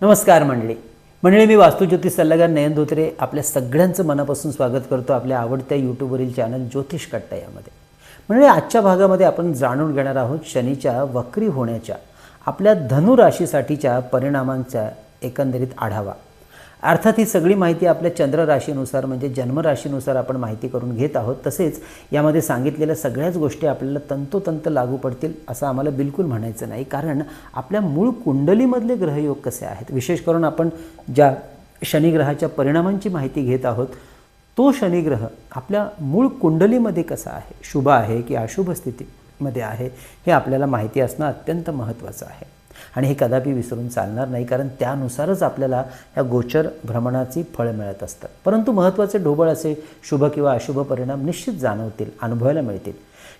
नमस्कार मंडळी. मंडळी मी वास्तुज्योतिष सल्लागार नयन धोत्रे आपल्या सगळ्यांचं मनापासून स्वागत करतो आपल्या आवडत्या यूट्यूबवरील चॅनल ज्योतिष कट्टा यामध्ये मंडळी आजच्या भागामध्ये आपण जाणून घेणार आहोत शनीच्या वक्री होण्याच्या आपल्या धनुराशीसाठीच्या परिणामांचा एकंदरीत आढावा. अर्थात ही सगळी माहिती आपल्या चंद्र राशीनुसार म्हणजे जन्मराशीनुसार आपण माहिती करून घेत आहोत. तसेच यामध्ये सांगितलेल्या सगळ्याच गोष्टी आपल्याला तंतोतंत लागू पडतील असं आम्हाला बिलकुल म्हणायचं नाही. कारण आपल्या मूळ कुंडलीमधले ग्रहयोग कसे आहेत? विशेष करून आपण ज्या शनिग्रहाच्या परिणामांची माहिती घेत आहोत तो शनिग्रह आपल्या मूळ कुंडलीमध्ये कसा आहे? शुभ आहे की अशुभ स्थितीमध्ये आहे? हे आपल्याला माहिती असणं अत्यंत महत्त्वाचं आहे. आणि हे कदापि विसरून चालणार नाही कारण त्यानुसारच आपल्याला ह्या गोचर भ्रमणाची फळं मिळत असतात. परंतु महत्त्वाचे ढोबळ असे शुभ किंवा अशुभ परिणाम निश्चित जाणवतील अनुभवायला मिळतील.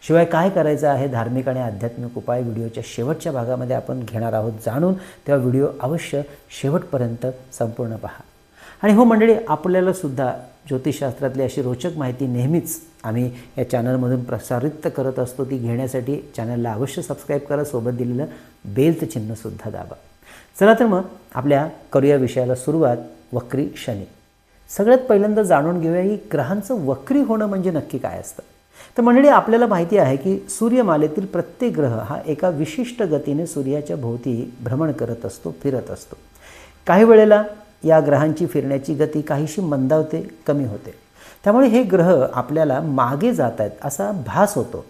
शिवाय काय करायचं आहे धार्मिक आणि आध्यात्मिक उपाय व्हिडिओच्या शेवटच्या भागामध्ये आपण घेणार आहोत जाणून तेव्हा व्हिडिओ अवश्य शेवटपर्यंत संपूर्ण पहा. आणि हो मंडळी आपल्यालासुद्धा ज्योतिषशास्त्रातली अशी रोचक माहिती नेहमीच आम्ही या चॅनलमधून प्रसारित करत असतो. ती घेण्यासाठी चॅनलला अवश्य सबस्क्राईब करा सोबत दिलेलं बेलचं चिन्हसुद्धा दाबा. चला तर मग आपल्या करूया विषयाला सुरुवात वक्री शनी. सगळ्यात पहिल्यांदा जाणून घेऊया की ग्रहांचं वक्री होणं म्हणजे नक्की काय असतं. तर मंडळी आपल्याला माहिती आहे की सूर्यमालेतील प्रत्येक ग्रह हा एका विशिष्ट गतीने सूर्याच्या भोवती भ्रमण करत असतो फिरत असतो. काही वेळेला या ग्रहांची फिरण्याची गती काहीशी मंदावते कमी होते. त्यामुळे हे ग्रह आपल्याला मागे जात आहेत असा भास होतो.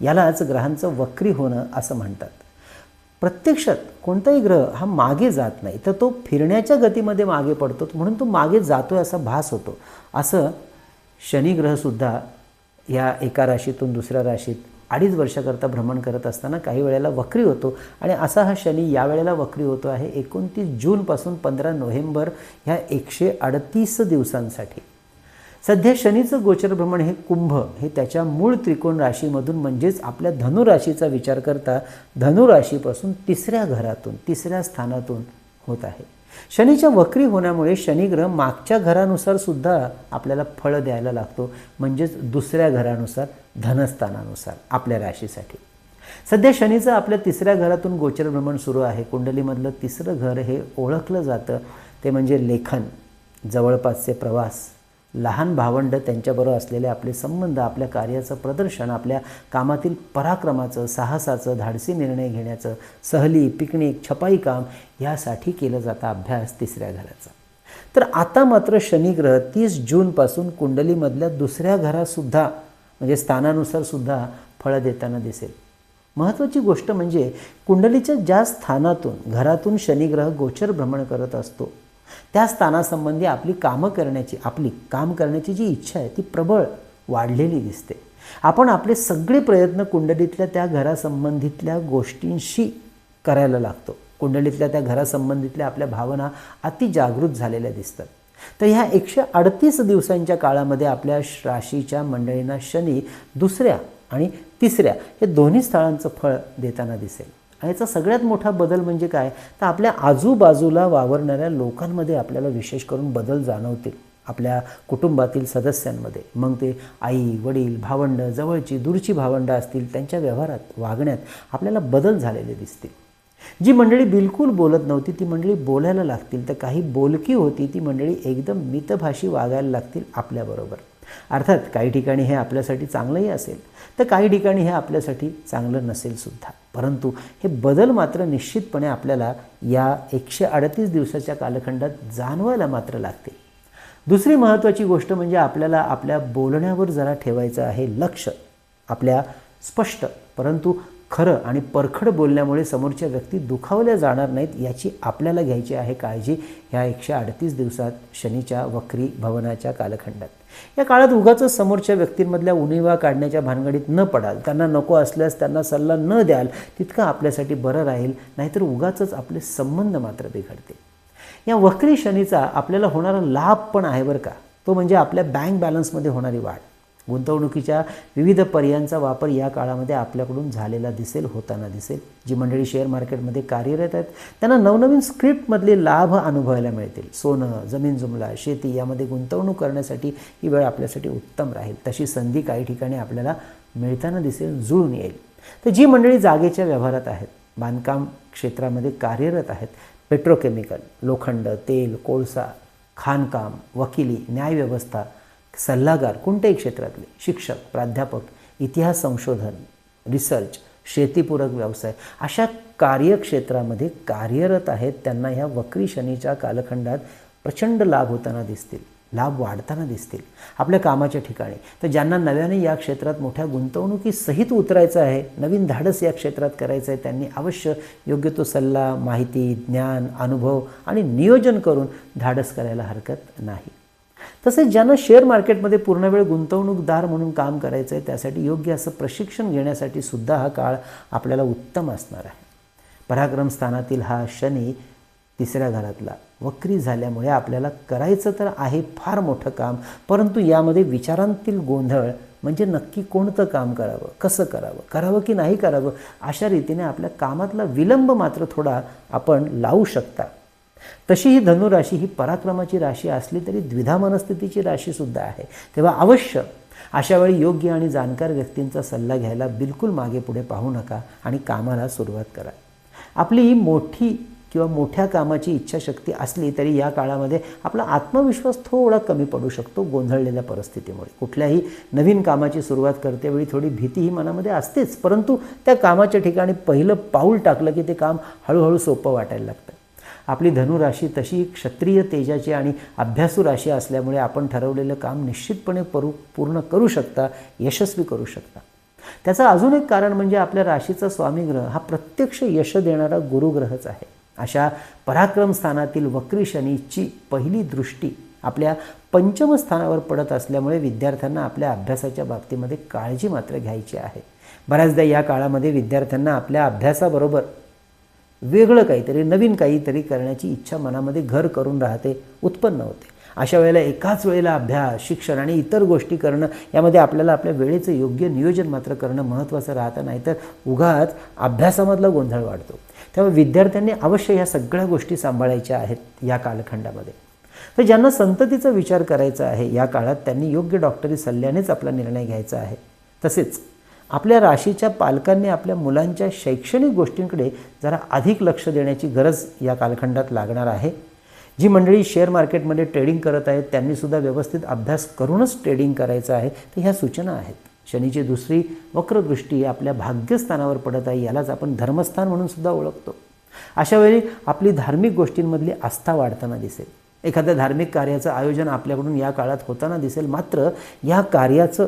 यालाच ग्रहांचं वक्री होणं असं म्हणतात. प्रत्यक्षात कोणताही ग्रह हा मागे जात नाही तर तो फिरण्याच्या गतीमध्ये मागे पडतो म्हणून तो मागे जातो आहे असा भास होतो. असं शनिग्रहसुद्धा या एका राशीतून दुसऱ्या राशीत अडीच वर्षाकरता भ्रमण करत असताना काही वेळेला वक्री होतो. आणि असा हा शनी यावेळेला वक्री होतो आहे एकोणतीस जूनपासून पंधरा नोव्हेंबर ह्या एकशे अडतीस दिवसांसाठी. सध्या शनीचं गोचर भ्रमण हे कुंभ हे त्याच्या मूळ त्रिकोण राशीमधून म्हणजेच आपल्या धनुराशीचा विचार करता धनुराशीपासून तिसऱ्या घरातून तिसऱ्या स्थानातून होत आहे. शनीच्या वक्री होण्यामुळे शनिग्रह मागच्या घरानुसार सुद्धा आपल्याला फळं द्यायला लागतो. म्हणजेच दुसऱ्या घरानुसार धनस्थानानुसार आपल्या राशीसाठी. सध्या शनीचं आपल्या तिसऱ्या घरातून गोचर भ्रमण सुरू आहे. कुंडलीमधलं तिसरं घर हे ओळखलं जातं. ते म्हणजे लेखन जवळपासचे प्रवास. लहान भावंड त्यांच्याबरोबर असलेले आपले संबंध आपल्या कार्याचं प्रदर्शन आपल्या कामातील पराक्रमाचं साहसाचं धाडसी निर्णय घेण्याचं सहली पिकनिक छपाई काम यासाठी केलं जातं अभ्यास तिसऱ्या घराचा. तर आता मात्र शनिग्रह तीस जूनपासून कुंडलीमधल्या दुसऱ्या घरासुद्धा म्हणजे स्थानानुसार सुद्धा फळं देताना दिसेल. महत्त्वाची गोष्ट म्हणजे कुंडलीच्या ज्या स्थानातून घरातून शनिग्रह गोचर भ्रमण करत असतो त्या स्थानासंबंधी आपली कामं करण्याची आपली काम करण्याची जी इच्छा आहे ती प्रबळ वाढलेली दिसते. आपण आपले सगळे प्रयत्न कुंडलीतल्या त्या घरासंबंधितल्या गोष्टींशी करायला लागतो. कुंडलीतल्या त्या घरासंबंधितल्या आपल्या भावना अति जागृत झालेल्या दिसतात. तर ह्या एकशे अडतीस दिवसांच्या काळामध्ये आपल्या राशीच्या मंडळींना शनी दुसऱ्या आणि तिसऱ्या हे दोन्ही स्थळांचं फळ देताना दिसेल. याचा सगळ्यात मोठा बदल म्हणजे काय? तर आपल्या आजूबाजूला वावरणाऱ्या लोकांमध्ये आपल्याला विशेष करून बदल जाणवतील. आपल्या कुटुंबातील सदस्यांमध्ये. मग ते आई वडील भावंड जवळची दूरची भावंडं असतील त्यांच्या व्यवहारात वागण्यात आपल्याला बदल झालेले दिसतील. जी मंडळी बिलकुल बोलत नव्हती ती मंडळी बोलायला लागतील. तर काही बोलकी होती ती मंडळी एकदम मितभाषी वागायला लागतील आपल्याबरोबर. अर्थात काही ठिकाणी हे आपल्यासाठी चांगलंही असेल तर काही ठिकाणी हे आपल्यासाठी चांगलं नसेल सुद्धा. परंतु हे बदल मात्र निश्चितपणे आपल्याला या एकशे अडतीस दिवसाच्या कालखंडात जाणवायला मात्र लागते. दुसरी महत्त्वाची गोष्ट म्हणजे आपल्याला आपल्या बोलण्यावर जरा ठेवायचं आहे लक्ष आपल्या स्पष्ट परंतु खरं आणि परखड बोलण्यामुळे समोरच्या व्यक्ती दुखावल्या जाणार नाहीत याची आपल्याला घ्यायची आहे काळजी ह्या एकशे अडतीस दिवसात शनीच्या वक्री भवनाच्या कालखंडात. या काळात उगाच समोरच्या व्यक्तींमधल्या उणीवा काढण्याच्या भानगडीत न पडाल त्यांना नको असल्यास त्यांना सल्ला न द्याल तितकं आपल्यासाठी बरं राहील नाहीतर उगाच आपले संबंध मात्र बिघडतील. या वक्री शनीचा आपल्याला होणारा लाभ पण आहे बरं का? तो म्हणजे आपल्या बँक बॅलन्समध्ये होणारी वाढ. गुंतवणुकीच्या विविध पर्यायांचा वापर या काळामध्ये आपल्याकडून झालेला दिसेल होताना दिसेल. जी मंडळी शेअर मार्केटमध्ये कार्यरत आहेत त्यांना नवनवीन स्क्रिप्टमधले लाभ अनुभवायला मिळतील. सोनं जमीन जुमला शेती यामध्ये गुंतवणूक करण्यासाठी ही वेळ आपल्यासाठी उत्तम राहील. तशी संधी काही ठिकाणी आपल्याला मिळताना दिसेल जुळून येईल. तर जी मंडळी जागेच्या व्यवहारात आहेत बांधकाम क्षेत्रामध्ये कार्यरत आहेत पेट्रोकेमिकल लोखंड तेल कोळसा खाणकाम वकिली न्यायव्यवस्था सल्लागार कोणत्याही क्षेत्रातले? शिक्षक प्राध्यापक इतिहास संशोधन रिसर्च शेतीपूरक व्यवसाय अशा कार्यक्षेत्रामध्ये कार्यरत आहेत त्यांना ह्या वक्री शनीच्या कालखंडात प्रचंड लाभ होताना दिसतील लाभ वाढताना दिसतील आपल्या कामाच्या ठिकाणी. तर ज्यांना नव्याने या क्षेत्रात मोठ्या गुंतवणुकीसहित उतरायचं आहे नवीन धाडस या क्षेत्रात करायचं आहे त्यांनी अवश्य योग्य तो सल्ला माहिती ज्ञान अनुभव आणि नियोजन करून धाडस करायला हरकत नाही. तसेच ज्यांना शेअर मार्केटमध्ये पूर्ण वेळ गुंतवणूकदार म्हणून काम करायचं आहे त्यासाठी योग्य असं प्रशिक्षण घेण्यासाठी सुद्धा हा काळ आपल्याला उत्तम असणार आहे. पराक्रम स्थानातील हा शनी तिसऱ्या घरातला. वक्री झाल्यामुळे आपल्याला करायचं तर आहे फार मोठं काम परंतु यामध्ये विचारांतील गोंधळ म्हणजे नक्की कोणतं काम करावं कसं करावं करावं की नाही करावं अशा रीतीने आपल्या कामातला विलंब मात्र थोडा आपण लावू शकता. तशी ही धनुराशी ही पराक्रमाची राशी असली तरी द्विधा मनस्थितीची राशीसुद्धा आहे. तेव्हा अवश्य अशा वेळी योग्य आणि जाणकार व्यक्तींचा सल्ला घ्यायला बिलकुल मागे पुढे पाहू नका आणि कामाला सुरुवात करा. आपली ही मोठी किंवा मोठ्या कामाची इच्छाशक्ती असली तरी या काळामध्ये आपला आत्मविश्वास थोडा कमी पडू शकतो गोंधळलेल्या परिस्थितीमुळे. कुठल्याही नवीन कामाची सुरुवात करतेवेळी थोडी भीती ही मनामध्ये असतेच परंतु त्या कामाच्या ठिकाणी पहिलं पाऊल टाकलं की ते काम हळूहळू सोपं वाटायला लागतं. आपली धनुराशी तशी क्षत्रिय तेजाची आणि अभ्यासू राशी असल्यामुळे आपण ठरवलेलं काम निश्चितपणे परू पूर्ण करू शकता यशस्वी करू शकता. त्याचं अजून एक कारण म्हणजे आपल्या राशीचा स्वामीग्रह हा प्रत्यक्ष यश देणारा गुरुग्रहच आहे. अशा पराक्रम स्थानातील वक्री शनीची पहिली दृष्टी आपल्या पंचम स्थानावर पडत असल्यामुळे विद्यार्थ्यांना आपल्या अभ्यासाच्या बाबतीमध्ये काळजी मात्र घ्यायची आहे. बऱ्याचदा या काळामध्ये विद्यार्थ्यांना आपल्या अभ्यासाबरोबर वेगळं काहीतरी नवीन काहीतरी करण्याची इच्छा मनामध्ये घर करून राहते उत्पन्न होते. अशा वेळेला एकाच वेळेला अभ्यास शिक्षण आणि इतर गोष्टी करणं यामध्ये आपल्याला आपल्या वेळेचं योग्य नियोजन मात्र करणं महत्त्वाचं राहतं नाहीतर उगाच अभ्यासामधला गोंधळ वाढतो. त्यामुळे विद्यार्थ्यांनी अवश्य ह्या सगळ्या गोष्टी सांभाळायच्या आहेत या कालखंडामध्ये. तर ज्यांना संततीचा विचार करायचा आहे या काळात त्यांनी योग्य डॉक्टरी सल्ल्यानेच आपला निर्णय घ्यायचा आहे. तसेच आपल्या राशीच्या पालकांनी आपल्या मुलांच्या शैक्षणिक गोष्टींकडे जरा अधिक लक्ष देण्याची गरज या कालखंडात लागणार आहे. जी मंडळी शेअर मार्केटमध्ये ट्रेडिंग करत आहेत त्यांनीसुद्धा व्यवस्थित अभ्यास करूनच ट्रेडिंग करायचं आहे तर ह्या सूचना आहेत. शनीची दुसरी वक्रदृष्टी आपल्या भाग्यस्थानावर पडत आहे यालाच आपण धर्मस्थान म्हणून सुद्धा ओळखतो. अशा वेळी आपली धार्मिक गोष्टींमधली आस्था वाढताना दिसेल. एखाद्या धार्मिक कार्याचं आयोजन आपल्याकडून या काळात होताना दिसेल मात्र या कार्याचं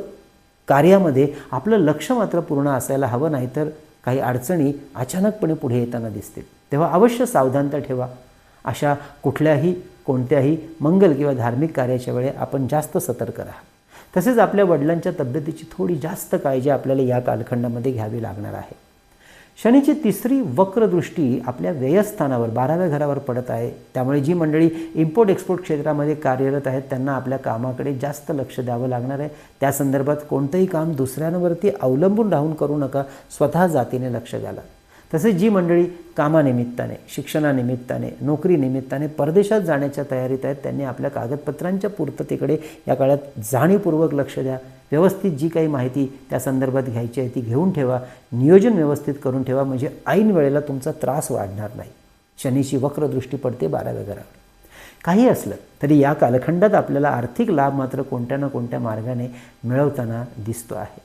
कार्यामध्ये आपलं लक्ष मात्र पूर्ण असायला हवं नाही तर काही अडचणी अचानकपणे पुढे येताना दिसतील. तेव्हा अवश्य सावधानता ठेवा. अशा कुठल्याही कोणत्याही मंगल किंवा धार्मिक कार्याच्या वेळे आपण जास्त सतर्क राहा. तसेच आपल्या वडिलांच्या तब्येतीची थोडी जास्त काळजी आपल्याला या कालखंडामध्ये घ्यावी लागणार आहे. शनीची तिसरी वक्रदृष्टी आपल्या व्ययस्थानावर बाराव्या घरावर पडत आहे. त्यामुळे जी मंडळी इम्पोर्ट एक्सपोर्ट क्षेत्रामध्ये कार्यरत आहेत त्यांना आपल्या कामाकडे जास्त लक्ष द्यावं लागणार आहे. त्या संदर्भात कोणतंही काम दुसऱ्यांवरती अवलंबून राहून करू नका स्वतः जातीने लक्ष घाला. तसेच जी मंडळी कामानिमित्ताने शिक्षणानिमित्ताने नोकरीनिमित्ताने परदेशात जाण्याच्या तयारीत आहेत त्यांनी आपल्या कागदपत्रांच्या पूर्ततेकडे या काळात जाणीवपूर्वक लक्ष द्या. व्यवस्थित जी काही माहिती त्या संदर्भात घ्यायची आहे ती घेऊन ठेवा. नियोजन व्यवस्थित करून ठेवा. म्हणजे ऐन वेळेला तुमचा त्रास वाढणार नाही. शनीची वक्रदृष्टी पडते बाराव्या घरावर काही असलं तरी या कालखंडात आपल्याला आर्थिक लाभ मात्र कोणत्या ना कोणत्या मार्गाने मिळवताना दिसतो आहे.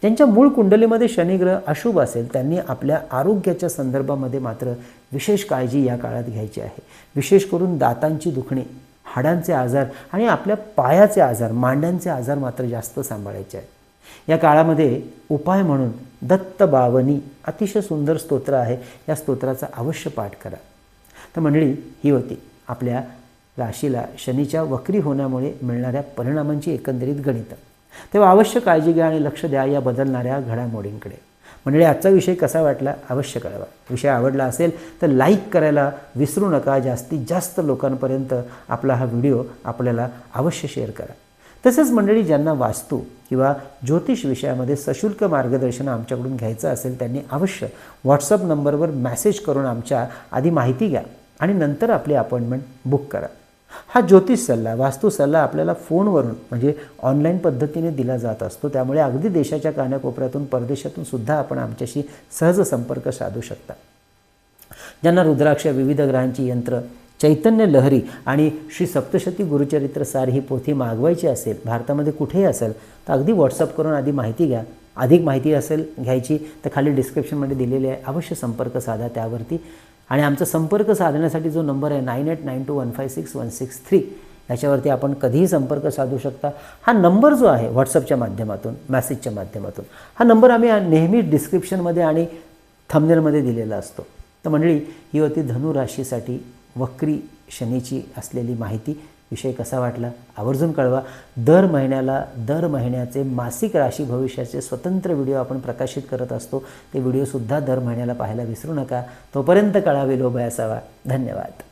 ज्यांच्या मूळ कुंडलीमध्ये शनिग्रह अशुभ असेल त्यांनी आपल्या आरोग्याच्या संदर्भामध्ये मात्र विशेष काळजी या काळात घ्यायची आहे. विशेष करून दातांची दुखणी. हाडांचे आजार आणि आपल्या पायाचे आजार मांड्यांचे आजार मात्र जास्त सांभाळायचे आहेत. या काळामध्ये उपाय म्हणून दत्त बावनी अतिशय सुंदर स्तोत्र आहे या स्तोत्राचा अवश्य पाठ करा. तर मंडळी ही होती आपल्या राशीला शनीच्या वक्री होण्यामुळे मिळणाऱ्या परिणामांची एकंदरीत गणितं. तेव्हा अवश्य काळजी घ्या आणि लक्ष द्या या बदलणाऱ्या घडामोडींकडे. मंडळी आजचा विषय कसा वाटला? अवश्य कळवा. विषय आवडला असेल तर लाईक करायला विसरू नका. जास्तीत जास्त लोकांपर्यंत आपला हा व्हिडिओ आपल्याला अवश्य शेअर करा. तसंच मंडळी ज्यांना वास्तू किंवा ज्योतिष विषयामध्ये सशुल्क मार्गदर्शन आमच्याकडून घ्यायचं असेल त्यांनी अवश्य व्हॉट्सअप नंबरवर मॅसेज करून आमच्या आधी माहिती घ्या आणि नंतर आपली अपॉइंटमेंट बुक करा. हा ज्योतिष सल्ला वास्तू सल्ला आपल्याला फोनवरून म्हणजे ऑनलाईन पद्धतीने दिला जात असतो. त्यामुळे अगदी देशाच्या कानाकोपऱ्यातून परदेशातून सुद्धा आपण आमच्याशी सहज संपर्क साधू शकता. ज्यांना रुद्राक्ष विविध ग्रहांची यंत्र चैतन्य लहरी आणि श्री सप्तशती गुरुचरित्र सार ही पोथी मागवायची असेल भारतामध्ये कुठेही असेल तर अगदी व्हॉट्सअप करून आधी माहिती घ्या. अधिक माहिती असेल घ्यायची तर खाली डिस्क्रिप्शनमध्ये दिलेली आहे. अवश्य संपर्क साधा. त्यावरती आणि आमचा संपर्क साधण्यासाठी जो नंबर आहे nine eight nine two one five six one six three याच्यावरती आपण कधीही संपर्क साधू शकता. हा नंबर जो आहे व्हॉट्सअपच्या माध्यमातून मॅसेजच्या माध्यमातून हा नंबर आम्ही नेहमी डिस्क्रिप्शनमध्ये आणि थंबनेलमध्ये दिलेला असतो. तर मंडळी ही होती धनु राशीसाठी वक्री शनीची असलेली माहिती. विषय कसा वाटला आवर्जून कळवा. दर महिन्याला दर महिन्याचे मासिक राशी भविष्याचे स्वतंत्र व्हिडिओ आपण प्रकाशित करत असतो. ते व्हिडिओसुद्धा दर महिन्याला पाहायला विसरू नका. तोपर्यंत कळावे लोभ असावा. धन्यवाद.